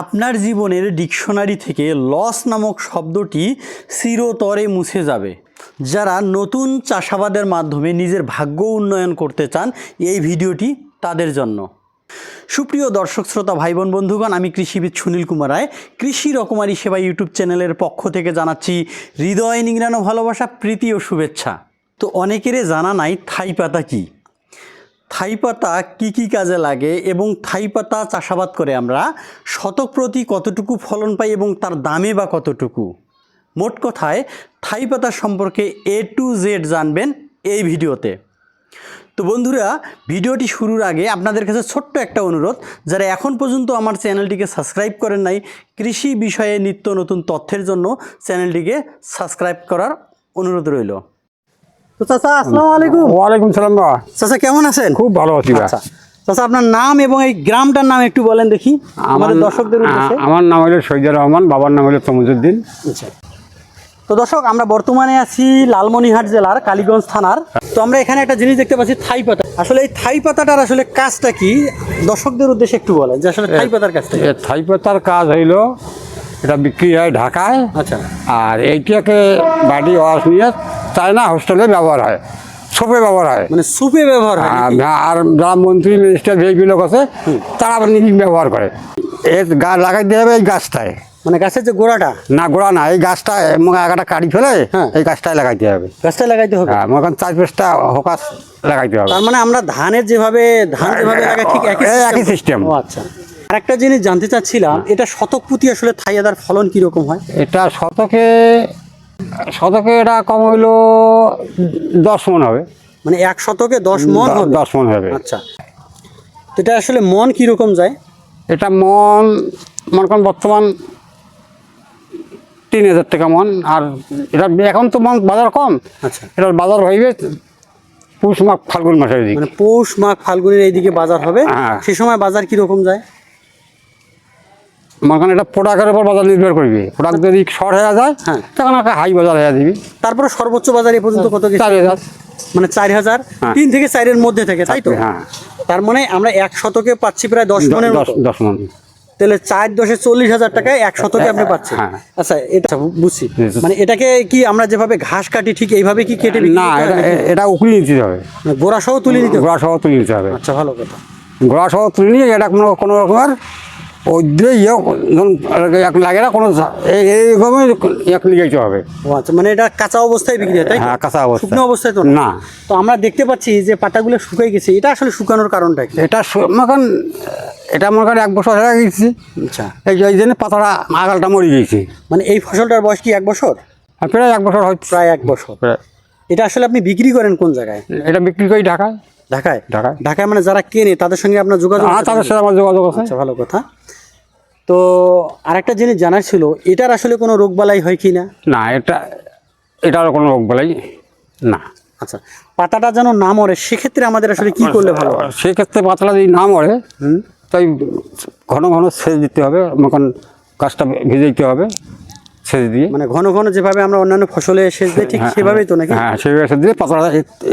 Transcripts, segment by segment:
আপনার জীবনের ডিকশনারি থেকে লস নামক শব্দটি চিরতরে মুছে যাবে। যারা নতুন চাষাবাদের মাধ্যমে নিজের ভাগ্য উন্নয়ন করতে চান, এই ভিডিওটি তাদের জন্য। সুপ্রিয় দর্শক, শ্রোতা ভাই বোন বন্ধুগণ, আমি কৃষিবিদ সুনীল কুমার রায়। কৃষি রকমারি সেবা ইউটিউব চ্যানেলের পক্ষ থেকে জানাচ্ছি হৃদয় নিংড়ানো ভালোবাসা, প্রীতি ও শুভেচ্ছা। তো অনেকেরই জানা নাই থাই পাতা কী? থাই পাতা কী কী কাজে লাগে এবং থাই পাতা চাষাবাদ করে আমরা শতক প্রতি কতটুকু ফলন পাই এবং তার দামে বা কতটুকু? মোট কথায়, থাই পাতা সম্পর্কে এ টু জেড জানবেন এই ভিডিওতে। তো বন্ধুরা, ভিডিওটি শুরুর আগে আপনাদের কাছে ছোট্ট একটা অনুরোধ, যারা এখন পর্যন্ত আমার চ্যানেলটিকে সাবস্ক্রাইব করেন নাই, কৃষি বিষয়ে নিত্য নতুন তথ্যের জন্য চ্যানেলটিকে সাবস্ক্রাইব করার অনুরোধ রইল। তো চাচা আসসালামু আলাইকুম। ওয়ালাইকুম সালাম চাচা কেমন আছেন? খুব ভালো আছি আচ্ছা চাচা আপনার নাম এবং এই গ্রামটার নাম একটু বলেন দেখি আমাদের দর্শকদের আমার নাম হলো শহীদুর রহমান বাবার নাম হলো তমজুদ্দিন। আচ্ছা। তো দর্শক আমরা বর্তমানে আছি লালমনিরহাট জেলার কালীগঞ্জ থানার। তো আমরা এখানে একটা জিনিস দেখতে পাচ্ছি থাই পাতা। আসলে এই থাই পাতাটার আসলে কাজটা কি? দর্শকদের উদ্দেশ্যে একটু বলেন যে আসলে থাই পাতার কাজটা থাই পাতার কাজ হইল এটা বিক্রি হয় ঢাকায়। আচ্ছা। আর এইটাকে বাড়ি ওয়াশ নিয়ে চায়না হোস্টেলে ব্যবহার হয়। সোপে ব্যবহার হয়। মানে সুপে ব্যবহার হয় আর- আর যারা মন্ত্রী মিনিস্টার ভিআইপি লোক আছে তারা নিজে ব্যবহার করে। এর গা লাগাই দিয়ে হবে এই গাছটায়। মানে গাছের যে গোড়াটা? না গোড়া না এই গাছটা এবং একটা কাটি ফেলে হ্যাঁ। এই গাছটায় লাগাইতে হবে। গাছটা লাগাইতে হবে? হ্যাঁ মনে করেন চার পাঁচটা হোকাস লাগাইতে হবে। তার মানে আমরা ধানের যেভাবে ধান যেভাবে লাগাই ঠিক একই। ও আচ্ছা। আরেকটা জিনিস জানতে চাচ্ছিলাম এটা শতক প্রতি আসলে থাই আদার ফলন কীরকম হয়? এটা শতকে শতকে এটা কম হইল দশ মন হবে। মানে এক শতকে দশ মন হবে? দশ মন হবে। আচ্ছা। তো এটা আসলে মন কি রকম যায়? এটা মন মনে করেন বর্তমান তিন হাজার টাকা মন। আর এটা এখন তো মন বাজার কম। আচ্ছা। এটার বাজার হইবে পৌষ মাঘ ফাল্গুন মাসের দিকে। মানে পৌষ মাঘ ফাল্গুনের এইদিকে বাজার হবে। হ্যাঁ। সে সময় বাজার কি রকম যায়? মনে এটা প্রোডাক্টের উপর বাজার নির্ভর করবে। প্রোডাক্ট যদি শর্ট হয়ে যায় হ্যাঁ। তখন একটা হাই বাজার হয়ে দিবি তারপরে সর্বোচ্চ বাজার এ পর্যন্ত কত চার হাজার। মানে চার হাজার। হ্যাঁ। তিন থেকে চারের মধ্যে থেকে তাই তো? হ্যাঁ। তার মানে আমরা এক শতকে পাচ্ছি প্রায় দশ মনের দশ মন। তাহলে চার দশে চল্লিশ হাজার টাকায় এক শতকে আপনি পাচ্ছেন। হ্যাঁ। আচ্ছা এটা বুঝছি। মানে এটাকে কি আমরা যেভাবে ঘাস কাটি ঠিক এইভাবে কি কেটে না এটা উকলি নিতে হবে। গোড়া সহ তুলে নিতে হবে? গোড়া সহ তুলে নিতে হবে। আচ্ছা ভালো কথা। গোড়া সহ তুলে নিয়ে এটা কোনো কোনো রকমের ইয়ে এক লাগে না কোনো এক লিগাইতে হবে। আচ্ছা মানে এটা কাঁচা অবস্থায় বিক্রি হয় তাই হ্যাঁ কাঁচা অবস্থা। শুকনো অবস্থায় তো না? তো আমরা দেখতে পাচ্ছি যে পাতাগুলো শুকাই গেছে এটা আসলে শুকানোর কারণটা কি? এটা এটা মনে করেন এক বছর হয়ে গেছে। আচ্ছা। এই এই জন্য পাতাটা আগালটা মরে গেছে। মানে এই ফসলটার বয়স কি এক বছর? প্রায় এক বছর হচ্ছে। প্রায় এক বছর। এটা আসলে আপনি বিক্রি করেন কোন জায়গায়? এটা বিক্রি করি ঢাকায়। ঢাকায়? ঢাকায়। ঢাকায় মানে যারা কেনে তাদের সঙ্গে আপনার যোগাযোগ আর আছে? তাদের সাথে আমার যোগাযোগ আছে। আচ্ছা ভালো কথা। তো আরেকটা জিনিস জানার ছিল এটার আসলে কোনো রোগবালাই হয় কি না? না এটা এটার কোনো রোগ বালাই না। আচ্ছা পাতাটা যেন না মরে সেক্ষেত্রে আমাদের আসলে কি করলে ভালো সেক্ষেত্রে পাতাটা যদি না মরে তাই ঘন ঘন সেচ দিতে হবে মনে গাছটা ভেজে দিতে হবে। সেচ দিয়ে। মানে ঘন ঘন যেভাবে আমরা অন্যান্য ফসলে সেচ দিই ঠিক হ্যাঁ, সেভাবেই তো নাকি? হ্যাঁ সেভাবে সেচ দিলে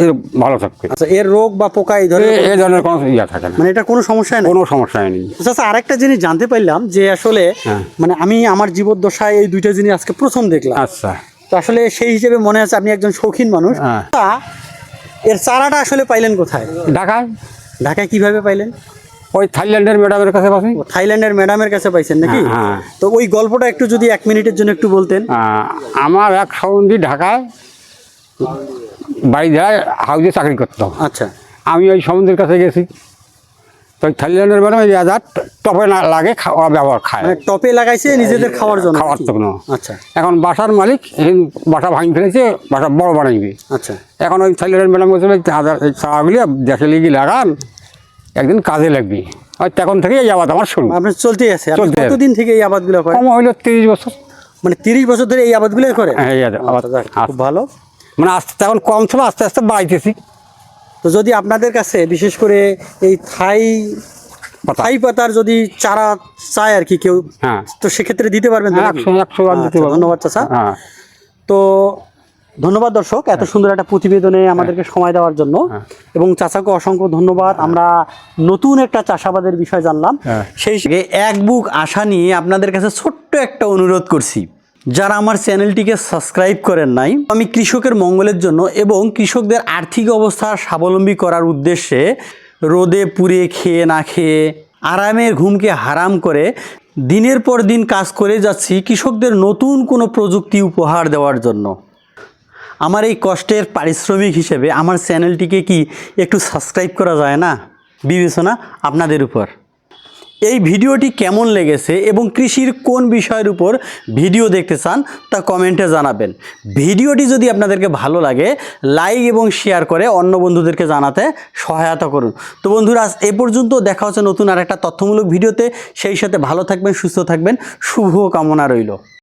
এ ভালো থাকবে আচ্ছা এর রোগ বা পোকা এই ধরনের এই ধরনের কোনো ইয়া থাকে না। মানে এটা কোনো সমস্যা নেই? কোনো সমস্যা নেই। আচ্ছা আরেকটা জিনিস জানতে পারলাম যে আসলে হ্যাঁ। মানে আমি আমার জীবদ্দশায় এই দুইটা জিনিস আজকে প্রথম দেখলাম। আচ্ছা। তো আসলে সেই হিসেবে মনে আছে আপনি একজন শৌখিন মানুষ। হ্যাঁ। তা এর চারাটা আসলে পাইলেন কোথায়? ঢাকায়। ঢাকায় কীভাবে পাইলেন? ওই থাইল্যান্ডের ম্যাডামের কাছে পাচ্ছি থাইল্যান্ডের ম্যাডামের কাছে পাইছেন নাকি হ্যাঁ, হ্যাঁ। তো ওই গল্পটা একটু যদি এক মিনিটের জন্য একটু বলতেন আমার এক সম্বন্ধী ঢাকায় বাড়ি ধারায় হাউজে চাকরি করতো আচ্ছা আমি ওই সম্বন্ধীর কাছে গেছি তো ওই থাইল্যান্ডের ম্যাডাম এই আজাদ টপে না লাগে খাওয়া ব্যবহার খায় মানে টপে লাগাইছে নিজেদের খাওয়ার জন্য খাওয়ার কোনো আচ্ছা এখন বাসার মালিক বাসা ভাঙি ফেলেছে বাসা বড় বানাইবে আচ্ছা এখন ওই থাইল্যান্ডের ম্যাডাম বলছিল এই চাগুলি দেখে লিগি লাগান একদিন কাজে লাগবে। আর তখন থেকে এই আবাদ আমার শুরু। আপনার চলতেই আছে। কতদিন থেকে এই আবাদগুলো করেন? কম হইল তিরিশ বছর। মানে তিরিশ বছর ধরে এই আবাদগুলো করে হ্যাঁ, এই আবাদ- আবাদ। খুব ভালো। মানে আস্তে তখন কম ছিল আস্তে আস্তে বাড়াইতেছি। তো যদি আপনাদের কাছে বিশেষ করে এই থাই। থাই পাতার যদি চারা চায় আর কি কেউ হ্যাঁ। তো সেক্ষেত্রে দিতে পারবেন হ্যাঁ, একশো একশো আচ্ছা। ধন্যবাদ চাচা। হ্যাঁ। তো ধন্যবাদ দর্শক এত সুন্দর একটা প্রতিবেদনে আমাদেরকে সময় দেওয়ার জন্য। এবং চাচাকে অসংখ্য ধন্যবাদ আমরা নতুন একটা চাষাবাদের বিষয় জানলাম। হ্যাঁ। সেই এক বুক আশা নিয়ে আপনাদের কাছে ছোট্ট একটা অনুরোধ করছি। যারা আমার চ্যানেলটিকে সাবস্ক্রাইব করেন নাই আমি কৃষকের মঙ্গলের জন্য এবং কৃষকদের আর্থিক অবস্থা স্বাবলম্বী করার উদ্দেশ্যে রোদে পুড়ে খেয়ে না খেয়ে আরামের ঘুমকে হারাম করে দিনের পর দিন কাজ করে যাচ্ছি কৃষকদের নতুন কোনো প্রযুক্তি উপহার দেওয়ার জন্য। আমার এই কষ্টের পারিশ্রমিক হিসেবে আমার চ্যানেলটিকে কি একটু সাবস্ক্রাইব করা যায় না? বিবেচনা আপনাদের উপর। এই ভিডিওটি কেমন লেগেছে এবং কৃষির কোন বিষয়ের উপর ভিডিও দেখতে চান তা কমেন্টে জানাবেন। ভিডিওটি যদি আপনাদেরকে ভালো লাগে লাইক এবং শেয়ার করে অন্য বন্ধুদেরকে জানাতে সহায়তা করুন। তো বন্ধুরা, আজ এ পর্যন্ত দেখা হচ্ছে নতুন আর একটা তথ্যমূলক ভিডিওতে। সেই সাথে ভালো থাকবেন, সুস্থ থাকবেন, শুভ কামনা রইল।